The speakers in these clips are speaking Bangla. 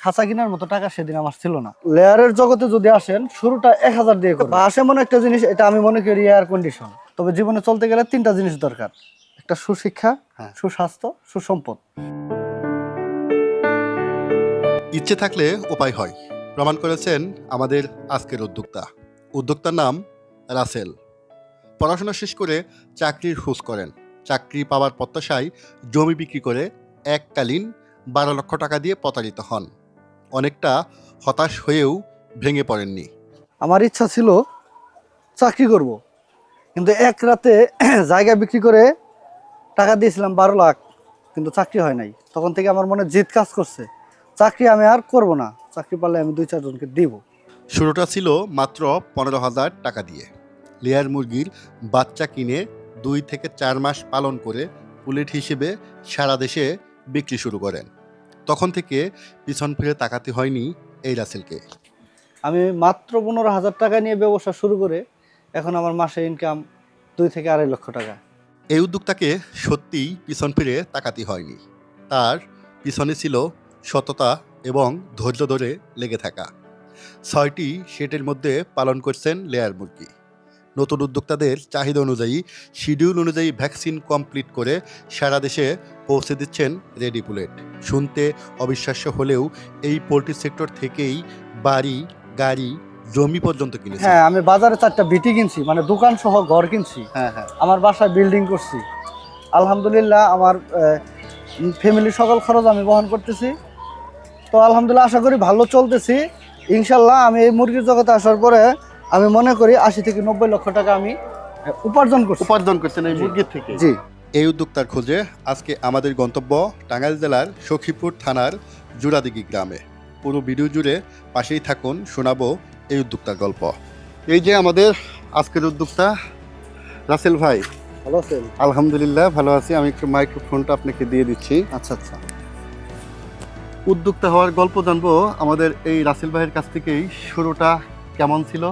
খাঁচা কেনার মতো টাকা সেদিন আমার ছিল না। লেয়ারের জগতে যদি আসেন শুরুটা এক হাজার দিয়ে বাস এমন একটা জিনিস এটা আমি মনে করি এয়ার কন্ডিশন তবে জীবনে চলতে গেলে তিনটা জিনিস দরকার। একটা সুশিক্ষা হ্যাঁ। সুস্বাস্থ্য সুসম্পদ। ইচ্ছে থাকলে উপায় হয়। প্রমাণ করেছেন আমাদের আজকের উদ্যোক্তা। উদ্যোক্তার নাম রাসেল। পড়াশোনা শেষ করে চাকরির খোঁজ করেন। চাকরি পাওয়ার প্রত্যাশায় জমি বিক্রি করে এককালীন বারো লক্ষ টাকা দিয়ে প্রতারিত হন। অনেকটা হতাশ হয়েও ভেঙে পড়েননি। আমার ইচ্ছা ছিল চাকরি করব কিন্তু এক রাতে জায়গা বিক্রি করে টাকা দিয়েছিলাম বারো লাখ কিন্তু চাকরি হয় নাই। তখন থেকে আমার মনে জিদ কাজ করছে চাকরি আমি আর করব না চাকরি পারলে আমি দুই চারজনকে দিব। শুরুটা ছিল মাত্র পনেরো হাজার টাকা দিয়ে। লেয়ার মুরগির বাচ্চা কিনে দুই থেকে চার মাস পালন করে পুলেট হিসেবে সারা দেশে বিক্রি শুরু করেন। তখন থেকে পিছন ফিরে তাকাতে হয়নি এই রাসেলকে। আমি মাত্র পনেরো হাজার টাকা নিয়ে ব্যবসা শুরু করে এখন আমার মাসে ইনকাম দুই থেকে আড়াই লক্ষ টাকা। এই উদ্যোক্তাকে সত্যিই পিছন ফিরে তাকাতে হয়নি। তার পিছনে ছিল সততা এবং ধৈর্য ধরে লেগে থাকা। ছয়টি শেডের মধ্যে পালন করছেন লেয়ার মুরগি। নতুন উদ্যোক্তাদের চাহিদা অনুযায়ী শিডিউল অনুযায়ী ভ্যাকসিন কমপ্লিট করে সারা দেশে পৌঁছে দিচ্ছেন রেডি বুলেট শুনতে অবিশ্বাস্য হলেও এই পোলট্রি সেক্টর থেকেই বাড়ি গাড়ি জমি পর্যন্ত কিনেছে। হ্যাঁ আমি বাজারে চারটা বিটি কিনছি মানে দোকান সহ ঘর কিনছি। হ্যাঁ হ্যাঁ। আমার বাসায় বিল্ডিং করছি। আলহামদুলিল্লাহ আমার ফ্যামিলি সকল খরচ আমি বহন করতেছি। তো আলহামদুলিল্লাহ আশা করি ভালো চলতেছি। ইনশাল্লাহ আমি এই মুরগির জগতে আসার পরে আমি মনে করি আশি থেকে নব্বই লক্ষ টাকা আমি উপার্জন করছি। উপার্জন করছেন এই। মুরগির থেকে? জি। এই উদ্যোক্তার খোঁজে আজকে আমাদের গন্তব্য টাঙ্গাইল জেলার সখীপুর থানার জুরাদিঘি গ্রামে। পুরো ভিডিও জুড়ে পাশেই থাকুন শোনাবো এই উদ্যোক্তার গল্প। এই যে আমাদের আজকের উদ্যোক্তা রাসেল ভাই। ভালো আছেন? আলহামদুলিল্লাহ ভালো আছি। আমি একটু মাইক্রোফোনটা আপনাকে দিয়ে দিচ্ছি। আচ্ছা আচ্ছা। উদ্যোক্তা হওয়ার গল্প জানব আমাদের এই রাসেল ভাইয়ের কাছ থেকেই। শুরুটা কেমন ছিল?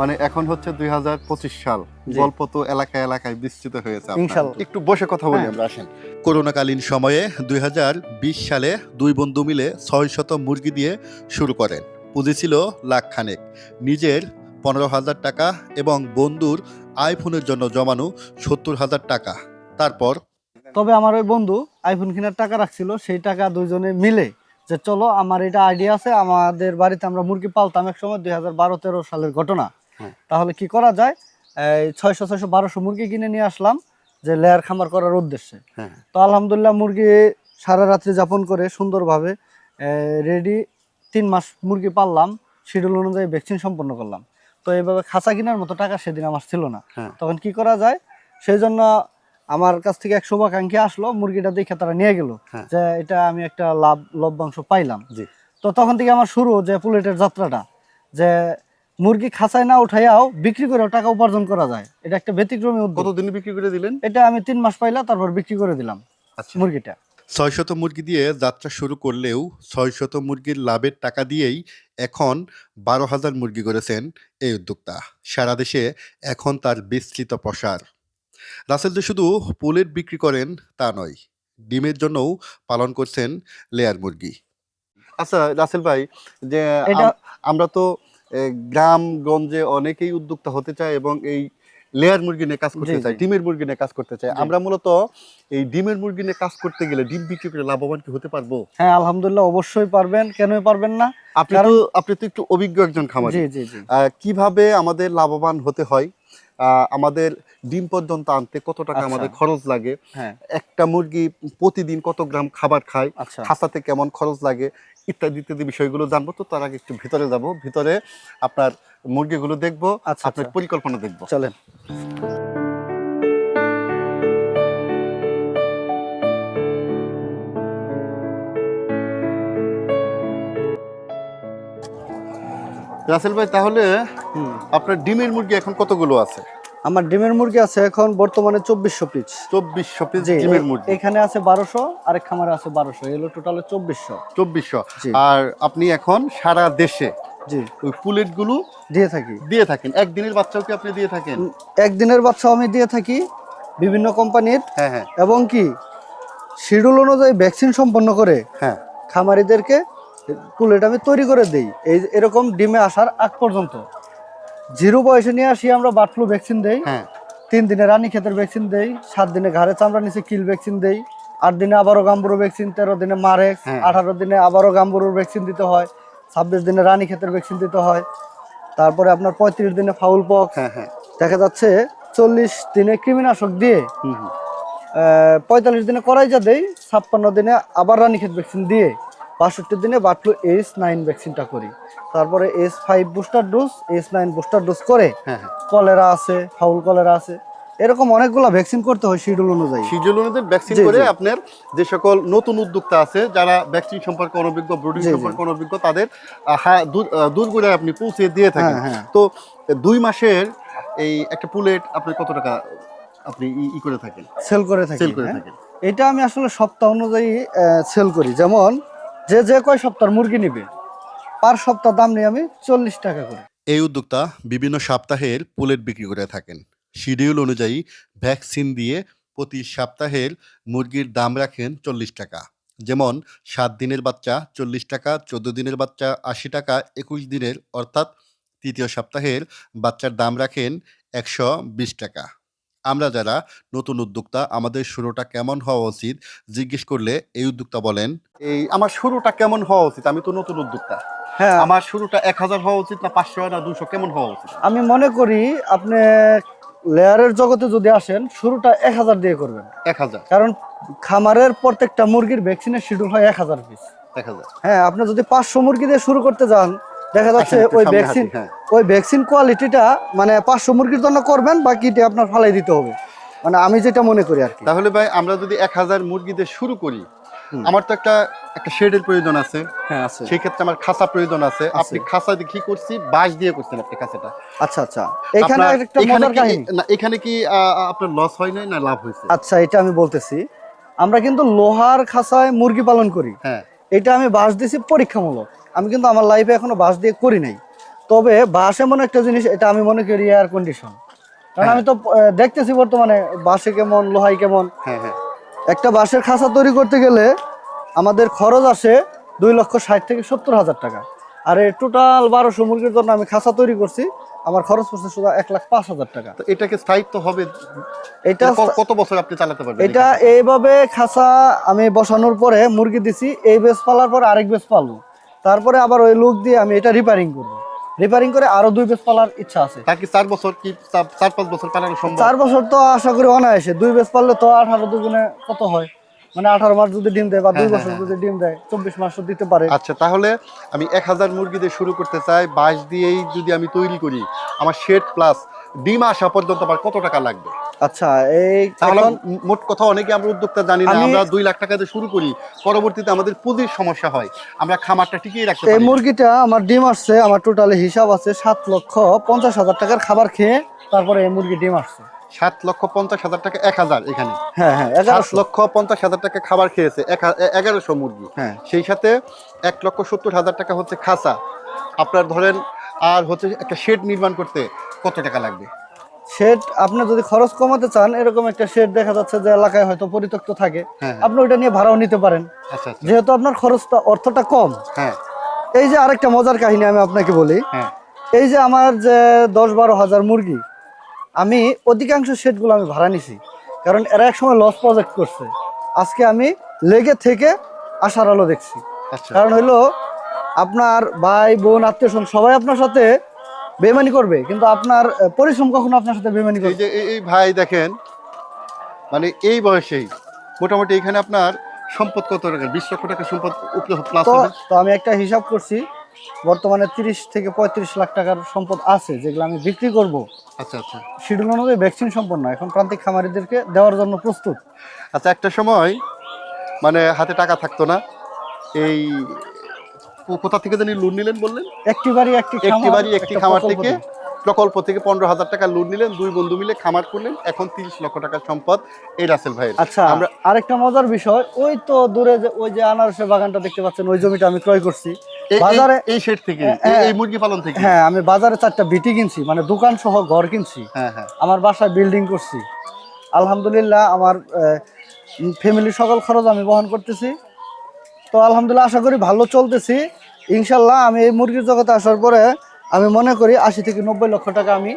মানে এখন হচ্ছে দুই হাজার পঁচিশ সাল। গল্প তো এলাকায় এলাকায় বিস্তৃত হয়েছে। একটু বসে কথা বলি হ্যাঁ। আমরা আসেন করোনাকালীন সময়ে দুই হাজার বিশ সালে দুই বন্ধু মিলে ছয় শত মুরগি দিয়ে শুরু করেন পুঁজি ছিল লাখ খানেক নিজের পনেরো হাজার টাকা এবং বন্ধুর আইফোনের জন্য জমানো সত্তর হাজার টাকা তারপর তবে আমার ওই বন্ধু আইফোন কেনার টাকা রাখছিল সেই টাকা দুইজনে মিলে যে চলো আমার এটা আইডিয়া আছে আমাদের বাড়িতে আমরা মুরগি পালতাম এক সময় দুই হাজার বারো তেরো সালের ঘটনা। তাহলে কি করা যায়? এই ছয়শো ছয়শো বারোশো মুরগি কিনে নিয়ে আসলাম যে লেয়ার খামার করার উদ্দেশ্যে। হ্যাঁ। তো আলহামদুলিল্লাহ মুরগি সারা রাত্রি যাপন করে সুন্দরভাবে রেডি তিন মাস মুরগি পাললাম শিডিউল অনুযায়ী ভ্যাকসিন সম্পন্ন করলাম। তো এইভাবে খাঁচা কেনার মতো টাকা সেদিন আমার ছিল না। হ্যাঁ। তখন কি করা যায়? সেই জন্য আমার কাছ থেকে এক শুভাকাঙ্ক্ষী আসলো মুরগিটা দেখে তারা নিয়ে গেল হ্যাঁ। যে এটা আমি একটা লাভ লভ্যাংশ পাইলাম। জি। তো তখন থেকে আমার শুরু যে পুলেটের যাত্রাটা যে মুরগি খাঁচায় না উঠাইয়াও বিক্রি করে টাকা উপার্জন করা যায়। এটা একটা ব্যতিক্রমী উদ্যোগ। কতদিন বিক্রি করে দিলেন? এটা আমি তিন মাস পাইলাম তারপর বিক্রি করে দিলাম আচ্ছা। মুরগিটা। ছয় শত মুরগি দিয়ে যাত্রা শুরু করলেও ছয় শত মুরগির লাভের টাকা দিয়েই এখন বারো হাজার মুরগি করেছেন এই উদ্যোক্তা। সারা দেশে এখন তার বিস্তৃত প্রসার। রাসেল যে শুধু পোলেট বিক্রি করেন তা নয় ডিমের জন্যও পালন করছেন লেয়ার মুরগি। আচ্ছা রাসেল ভাই যে এটা- আমরা তো গ্রামগঞ্জে অনেকেই উদ্যোক্তা হতে চায় এবং এই লেয়ার মুরগি নিয়ে কাজ করতে চায় ডিমের মুরগি নিয়ে কাজ করতে চায়। আমরা মূলত এই ডিমের মুরগি নিয়ে কাজ করতে গেলে ডিম বিক্রি করে লাভবান কি হতে পারব? হ্যাঁ আলহামদুলিল্লাহ অবশ্যই পারবেন। কেনই পারবেন না? আপনি তো আপনি তো একটু অভিজ্ঞ একজন খামারি। কীভাবে আমাদের লাভবান হতে হয়? আহ, আমাদের ডিম পর্যন্ত আনতে কত টাকা আচ্ছা। আমাদের খরচ লাগে? হ্যাঁ। একটা মুরগি প্রতিদিন কত গ্রাম খাবার খায়? আচ্ছা। খাঁচাতে কেমন খরচ লাগে? ইত্যাদি ইত্যাদি বিষয়গুলো জানব তো তার আগে একটু ভিতরে যাব। ভিতরে আপনার মুরগিগুলো দেখব আচ্ছা আপনার আচ্ছা। পরিকল্পনা দেখব। চলেন। রাসেল ভাই তাহলে আপনার ডিমের মুরগি এখন কতগুলো আছে? আমার ডিমের মুরগি আছে এখন বর্তমানে চব্বিশশো পিস চব্বিশশো পিস ডিমের মুরগি। এখানে আছে বারোশো আরেক খামারে আছে বারোশো এগুলো টোটাল চব্বিশশো। চব্বিশশো। আর আপনি এখন সারা দেশে জি। ওই পুলেটগুলো দিয়ে থাকি। দিয়ে থাকেন। একদিনের বাচ্চাও কি আপনি দিয়ে থাকেন? একদিনের বাচ্চা আমি দিয়ে থাকি বিভিন্ন কোম্পানির। হ্যাঁ হ্যাঁ। এবং কি শিডিউল অনুযায়ী ভ্যাকসিন সম্পন্ন করে হ্যাঁ। খামারিদেরকে পুলেট আমি তৈরি করে দেই। এই এরকম ডিমে আসার আগ পর্যন্ত। জিরো বয়সে নিয়ে আসি আমরা বার্ড ফ্লু ভ্যাকসিন দেই। হ্যাঁ। তিন দিনে রানী ক্ষেতের ভ্যাকসিন দেই সাত দিনে ঘাড়ে চামড়া নিচে কিল ভ্যাকসিন দেই আট দিনে আবারও গাম্বুরো ভ্যাকসিন তেরো দিনে মারেক্স হ্যাঁ। আঠারো দিনে আবারও গাম্বুরোর ভ্যাকসিন দিতে হয় ছাব্বিশ দিনে রানী ক্ষেতের ভ্যাকসিন দিতে হয় তারপরে আপনার পঁয়ত্রিশ দিনে ফাউল পক্স। হ্যাঁ হ্যাঁ। দেখা যাচ্ছে চল্লিশ দিনে কৃমিনাশক দিয়ে পঁয়তাল্লিশ দিনে করাইজা দেয় ছাপ্পান্ন দিনে আবার রানীক্ষেত ভ্যাকসিন দিয়ে। বাষট্টি দিনে বাটলু এইচ নাইন ভ্যাকসিনটা করি। তারপরে S five booster dose S nine booster dose করে হ্যাঁ হ্যাঁ। কলেরা আছে ফাউল কলেরা আছে এরকম অনেকগুলো ভ্যাকসিন করতে হয় শিডিউল অনুযায়ী। শিডিউল অনুযায়ী ভ্যাকসিন করে আপনার যে সকল নতুন উদ্যোক্তা আছে যারা ভ্যাকসিন সম্পর্কে অনভিজ্ঞ ব্রুডিং। সম্পর্কে অনভিজ্ঞ তাদের আহ, দূর- করে আপনি পৌঁছে দিয়ে থাকেন। হ্যাঁ। হ্যাঁ তো দুই মাসের এই একটা পুলেট আপনি কত টাকা আপনি ই- করে থাকেন? সেল করে থাকি সেল করে। থাকেন। এটা আমি আসলে সপ্তাহ অনুযায়ী সেল করি। যেমন যে যে কয় সপ্তাহ মুরগি নিবে, পার সপ্তাহ দাম নিয়ে আমি চল্লিশ টাকা করে। এই উদ্যোক্তা বিভিন্ন সপ্তাহের পুলেট বিক্রি করে থাকেন। শিডিউল অনুযায়ী ভ্যাকসিন দিয়ে প্রতি সপ্তাহের মুরগির দাম রাখেন চল্লিশ টাকা। যেমন, সাত দিনের বাচ্চা চল্লিশ টাকা, চোদ্দ দিনের বাচ্চা আশি টাকা, একুশ দিনের, অর্থাৎ তৃতীয় সপ্তাহের বাচ্চার দাম রাখেন একশো বিশ টাকা। আমরা যারা নতুন উদ্যোক্তা আমাদের শুরুটা কেমন হওয়া উচিত? জিজ্ঞেস করলে এই উদ্যোক্তা বলেন। এই আমার শুরুটা কেমন হওয়া উচিত? আমি তো নতুন উদ্যোক্তা। হ্যাঁ। আমার শুরুটা এক হাজার হওয়া উচিত না পাঁচশো না দুশো কেমন হওয়া উচিত? আমি মনে করি আপনি লেয়ারের জগতে যদি আসেন শুরুটা এক হাজার দিয়ে করবেন। এক হাজার। কারণ খামারের প্রত্যেকটা মুরগির ভ্যাকসিনের শিডিউল হয় এক হাজার পিস এক হাজার। হ্যাঁ আপনি যদি পাঁচশো মুরগি দিয়ে শুরু করতে যান দেখা যাচ্ছে ওই ভ্যাকসিন। ওই ভ্যাকসিন কোয়ালিটিটা মানে পাঁচশো মুরগির জন্য করবেন বাকিটা আপনার ফালাই দিতে হবে। মানে আমি যেটা মনে করি আর কি। তাহলে ভাই আমরা যদি এক হাজার মুরগি দিয়ে শুরু করি আমার তো একটা একটা শেডের প্রয়োজন আছে। হ্যাঁ আছে। সেই ক্ষেত্রে আমার খাঁচা প্রয়োজন আছে। আপনি খাঁচা দিয়ে কি করছি? বাঁশ দিয়ে করছেন আপনি খাঁচাটা। আচ্ছা আচ্ছা। এখানে একটা এখানে মজার কি- কাহিনী। এখানে কি আপনার লস হয় নাই না লাভ হয়েছে? আচ্ছা এটা আমি বলতেছি। আমরা কিন্তু লোহার খাঁচায় মুরগি পালন করি। হ্যাঁ। এটা আমি বাঁশ দিয়েছি পরীক্ষামূলক। আমি কিন্তু আমার লাইফে এখনও বাঁশ দিয়ে করি নাই। তবে বাঁশ এমন একটা জিনিস এটা আমি মনে করি এয়ার কন্ডিশন কারণ হ্যাঁ। আমি তো দেখতেছি বর্তমানে বাঁশে কেমন লোহাই কেমন। হ্যাঁ হ্যাঁ। একটা বাঁশের খাঁচা তৈরি করতে গেলে আমাদের খরচ আসে দুই লক্ষ ষাট থেকে সত্তর হাজার টাকা। আর এই টোটাল বারোশো মুরগির জন্য আমি খাঁচা তৈরি করছি আমার খরচ পড়ছে শুধু এক লাখ পাঁচ হাজার টাকা। তো এটাকে স্থায়িত্ব হবে এটা কত বছর আপনি চালাতে পারবেন এটা এইভাবে খাঁচা আমি বসানোর পরে মুরগি দিছি এই বেস পালার পর আরেক বেশ পালবো। তারপরে আবার ওই লোক দিয়ে আমি এটা রিপেয়ারিং করব। রিপেয়ারিং করে আরও দুই বেস পালার ইচ্ছা আছে। তাকে চার বছর কি চার- পাঁচ বছর পালানো সম্ভব? চার বছর তো আশা করি অনায়াসে। দুই বেস পারলে তো আঠারো দুগুণে কত হয়? মানে আঠারো মাস যদি ডিম দেয় বা দুই হ্যাঁ, বছর হ্যাঁ, যদি ডিম দেয় চব্বিশ মাস দিতে পারে। আচ্ছা তাহলে আমি এক হাজার মুরগি দিয়ে শুরু করতে চাই বাঁশ দিয়েই যদি আমি তৈরি করি আমার শেড প্লাস ডিম আসা পর্যন্ত আমার কত টাকা লাগবে? আচ্ছা এই এখন মোট কথা অনেকে আমরা উদ্যোক্তা জানি না আমরা দুই লাখ টাকা দিয়ে শুরু করি পরবর্তীতে আমাদের পুঁজির সমস্যা হয় আমরা খামারটা টিকিয়ে রাখতে এই মুরগিটা আমার ডিম আসছে আমার টোটালি হিসাব আছে সাত লক্ষ পঞ্চাশ হাজার টাকার খাবার খেয়ে তারপরে এই মুরগি ডিম আসছে। সাত লক্ষ পঞ্চাশ হাজার টাকা এক হাজার এখানে। হ্যাঁ হ্যাঁ সাত লক্ষ পঞ্চাশ হাজার টাকা খাবার খেয়েছে এগারোশো মুরগি। হ্যাঁ। সেই সাথে এক লক্ষ সত্তর হাজার টাকা হচ্ছে খাসা। আপনার ধরেন আর হচ্ছে একটা শেড নির্মাণ করতে কত টাকা লাগবে? শেড আপনি যদি খরচ কমাতে চান এরকম একটা শেড দেখা যাচ্ছে যে এলাকায় হয়তো পরিত্যক্ত থাকে। হ্যাঁ আপনি ওইটা নিয়ে ভাড়াও নিতে পারেন। আচ্ছা আচ্ছা। যেহেতু আপনার খরচটা অর্থটা কম। হ্যাঁ। এই যে আরেকটা মজার কাহিনী আমি আপনাকে বলি। হ্যাঁ। এই যে আমার যে দশ বারো হাজার মুরগি আমি অধিকাংশ শেডগুলো আমি ভাড়া নিছি। কারণ এরা একসময় লস প্রজেক্ট করছে। আজকে আমি লেগে থেকে আশার আলো দেখছি। আচ্ছা। কারণ হইল আপনার ভাই বোন আত্মীয় স্বজন সবাই আপনার সাথে বেমানি করবে কিন্তু আপনার পরিশ্রম কখনো আপনার সাথে বেমানি এই করবে যে এই- ভাই দেখেন মানে এই বয়সেই মোটামুটি এখানে আপনার সম্পদ কত টাকা? বিশ লক্ষ টাকা সম্পদ প্লাস তো আমি একটা হিসাব করছি বর্তমানে তিরিশ থেকে পঁয়ত্রিশ লাখ টাকার সম্পদ আছে যেগুলো আমি বিক্রি করব। আচ্ছা আচ্ছা। শিডিউল অনুযায়ী ভ্যাকসিন সম্পন্ন এখন প্রান্তিক খামারিদেরকে দেওয়ার জন্য প্রস্তুত। আচ্ছা একটা সময় মানে হাতে টাকা থাকতো না এই কোথা থেকে জানি লোন নিলেন বললেন? একটি বাড়ি একটি একটি খামার, বাড়ি একটি খামার থেকে প্রকল্প থেকে পনেরো হাজার টাকা লোন নিলেন দুই বন্ধু মিলে খামার করলেন এখন তিরিশ লক্ষ টাকার সম্পদ এই রাসেল ভাইয়ের। আচ্ছা আমরা আরেকটা মজার বিষয় ওই তো দূরে যে ওই যে আনারসের বাগানটা দেখতে পাচ্ছেন ওই জমিটা আমি ক্রয় করছি। এই- এই- বাজারে এই শেড থেকে হ্যাঁ, এই- হ্যাঁ। মুরগি পালন থেকে? হ্যাঁ আমি বাজারে চারটা বিটি কিনছি মানে দোকান সহ ঘর কিনছি। হ্যাঁ হ্যাঁ। আমার বাসায় বিল্ডিং করছি। আলহামদুলিল্লাহ আমার ফ্যামিলি সকল খরচ আমি বহন করতেছি। তো আলহামদুলিল্লাহ আশা করি ভালো চলতেছি। ইনশাল্লাহ আমি এই মুরগির জগতে আসার পরে আমি মনে করি আশি থেকে নব্বই লক্ষ টাকা আমি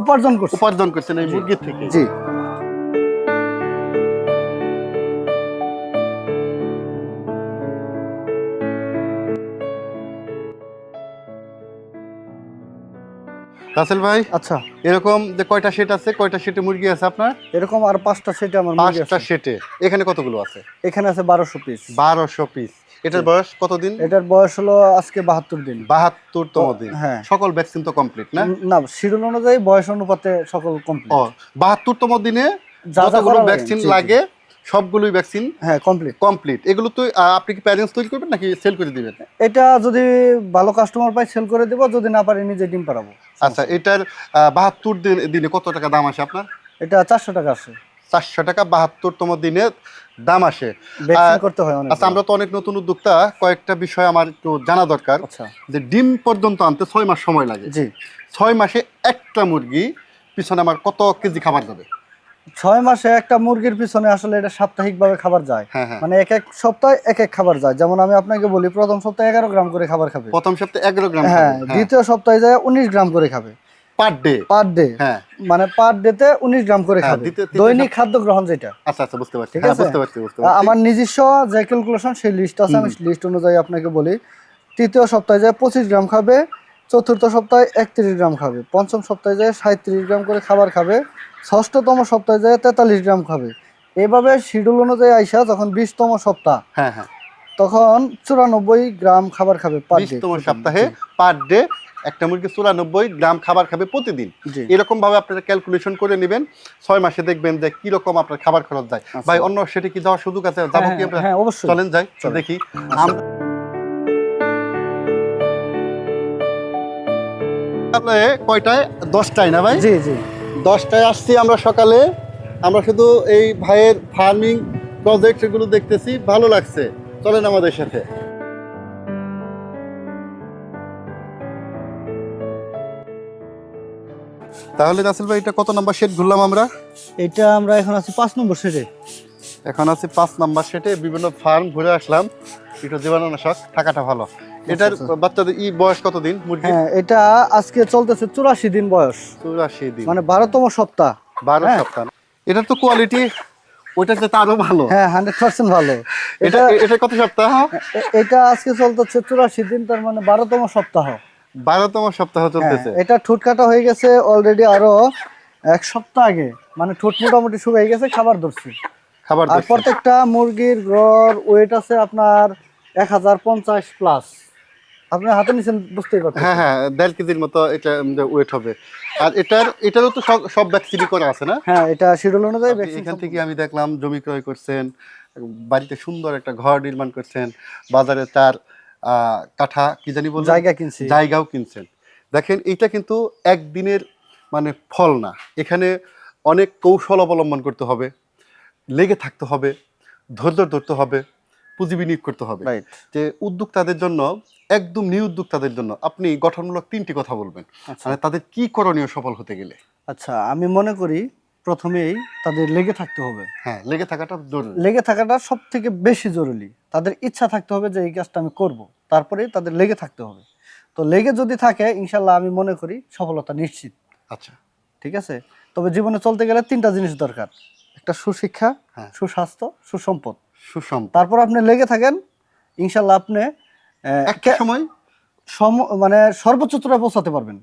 উপার্জন করছি। উপার্জন করছেন এই মুরগির থেকে? জি। রাসেল ভাই আচ্ছা। এরকম যে কয়টা সেট আছে কয়টা সেটে মুরগি আছে আপনার? এরকম আর পাঁচটা সেটে আমার পাঁচটা সেটে। এখানে কতগুলো আছে? এখানে আছে বারোশো পিস বারোশো পিস এটার বয়স কতদিন? এটার বয়স হলো আজকে বাহাত্তর দিন। বাহাত্তরতম দিন। হ্যাঁ। সকল ভ্যাকসিন তো কমপ্লিট না? না শিডিউল অনুযায়ী বয়স অনুপাতে সকল কমপ্লিট বাহাত্তরতম দিনে যা যা যতগুলো ভ্যাকসিন। লাগে সবগুলোই ভ্যাকসিন হ্যাঁ কমপ্লিট কমপ্লিট এগুলো তো আপনি কি প্যারেন্টস তৈরি করবেন নাকি সেল করে দিবেন? এটা যদি ভালো কাস্টমার পাই সেল করে দেব যদি না পারি নিজে ডিম পারাবো আচ্ছা এটার বাহাত্তর দিন দিনে কত টাকা দাম আসে আপনার? এটা চারশো টাকা আছে চারশো টাকা বাহাত্তরতম দিনে দাম আসে। করতে হয় আচ্ছা আমরা তো অনেক নতুন উদ্যোক্তা কয়েকটা বিষয় আমার একটু জানা দরকার। আচ্ছা। যে ডিম পর্যন্ত আনতে ছয় মাস সময় লাগে। জি। ছয় মাসে একটা মুরগি পিছনে আমার কত কেজি খাবার যাবে? ছয় মাসে একটা মুরগির পিছনে আসলে এটা সাপ্তাহিক ভাবে খাবার যায়। হ্যাঁ হ্যাঁ। মানে এক এক সপ্তাহে এক এক খাবার যায়। যেমন আমি আপনাকে বলি প্রথম সপ্তাহে এগারো গ্রাম করে খাবার খাবে। প্রথম সপ্তাহে এগারো গ্রাম হ্যাঁ দ্বিতীয় সপ্তাহে যায় উনিশ গ্রাম করে খাবে। Per day? Per day. হ্যাঁ। মানে পার ডেতে উনিশ গ্রাম করে হ্যাঁ, খাবে। দৈনিক খাদ্য গ্রহণ যেটা। আচ্ছা আচ্ছা বুঝতে পারছি। হ্যাঁ? বুঝতে পারছি আমার নিজস্ব যে ক্যালকুলেশন সেই লিস্ট আছে আমি লিস্ট অনুযায়ী আপনাকে বলি তৃতীয় সপ্তাহে যায় পঁচিশ গ্রাম খাবে চতুর্থ সপ্তাহে একত্রিশ গ্রাম খাবে পঞ্চম সপ্তাহে যায় সাঁত্রিশ গ্রাম করে খাবার খাবে ষষ্ঠতম সপ্তাহে যায় তেতাল্লিশ গ্রাম খাবে। এভাবে শিডিউল অনুযায়ী আইসা যখন বিশতম সপ্তাহ হ্যাঁ হ্যাঁ। তখন চুরানব্বই গ্রাম খাবার খাবে পার ডে সপ্তাহে পার ডে একটা মুরগি চুরানব্বই গ্রাম খাবার খাবে প্রতিদিন। এরকম ভাবে আপনারা ক্যালকুলেশন করে নেবেন ছয় মাসে দেখবেন যে কীরকম আপনার খাবার খরচ যায়। আচ্ছা। ভাই অন্য সেটা কি যাওয়ার সুযোগ আছে? যাব কি আমরা? হ্যাঁ অবশ্যই। চলেন যাই দেখি। আচ্ছা। তাহলে কয়টায়? দশটায় না ভাই? জি জি। দশটায় আসছি আমরা সকালে। আমরা শুধু এই ভাইয়ের ফার্মিং প্রজেক্ট এগুলো দেখতেছি ভালো লাগছে। চলেন আমাদের সাথে। তাহলে রাসেল ভাই এটা কত নাম্বার সেট ঘুরলাম আমরা? এটা আমরা এখন আছি পাঁচ নম্বর সেটে এখন আছি পাঁচ নাম্বার সেটে বিভিন্ন ফার্ম ঘুরে আসলাম। একটু জীবাণুনাশক থাকাটা ভালো। এটার আচ্ছা। বাচ্চাদের ই বয়স মুরগি হ্যাঁ এটা আজকে চলতেছে চুরাশি দিন বয়স। চুরাশি দিন। মানে বারোতম সপ্তাহ। বারো হ্যাঁ। সপ্তাহ। এটার তো কোয়ালিটি ওইটার তো আরও ভালো। হ্যাঁ ভালো। এটা এটা এটা কত সপ্তাহ? এটা আজকে চলতেছে চুরাশি দিন তার মানে বারোতম সপ্তাহ। বারোতম সপ্তাহ চলতেছে। এটা ঠোঁট কাটা হয়ে গেছে অলরেডি আরও এক সপ্তাহ আগে। মানে ঠোঁট মোটামুটি শুকিয়ে গেছে খাবার ধরছে। খাবার আর প্রত্যেকটা মুরগির গড় ওয়েট আছে আপনার এক হাজার পঞ্চাশ প্লাস আপনি হাতে নিচ্ছেন বুঝতেই পারছেন হ্যাঁ হ্যাঁ দেড় কেজির মতো এটা ওয়েট হবে। আর এটার এটারও তো সব সব ভ্যাকসিনই করা আছে না? হ্যাঁ এটা শিডিউল অনুযায়ী এখান থেকে আমি দেখলাম জমি ক্রয় করছেন বাড়িতে সুন্দর একটা ঘর নির্মাণ করছেন বাজারে তার কাঠা কি জানি বললেন জায়গা কিনছি জায়গাও কিনছেন। দেখেন এটা কিন্তু একদিনের মানে ফল না। এখানে অনেক কৌশল অবলম্বন করতে হবে লেগে থাকতে হবে ধৈর্য ধরতে হবে পুঁজি বিনিয়োগ করতে হবে। যে উদ্যোক্তাদের জন্য একদম নিউ উদ্যোক্তাদের জন্য আপনি গঠনমূলক তিনটি কথা বলবেন। আচ্ছা। মানে তাদের কি করণীয় সফল হতে গেলে? আচ্ছা আমি মনে করি প্রথমেই তাদের লেগে থাকতে হবে। হ্যাঁ লেগে থাকাটা জরুরি। লেগে থাকাটা সব থেকে বেশি জরুরি। তাদের ইচ্ছা থাকতে হবে যে এই কাজটা আমি করব। তারপরে তাদের লেগে থাকতে হবে। তো লেগে যদি থাকে ইনশাল্লাহ আমি মনে করি সফলতা নিশ্চিত। আচ্ছা। ঠিক আছে? তবে জীবনে চলতে গেলে তিনটা জিনিস দরকার। একটা সুশিক্ষা হ্যাঁ। সুস্বাস্থ্য সুসম্পদ। সুষম তারপর আপনি লেগে থাকেন ইনশাল্লাহ আপনি একটা সময় সম মানে সর্বোচ্চ পৌঁছাতে পারবেন।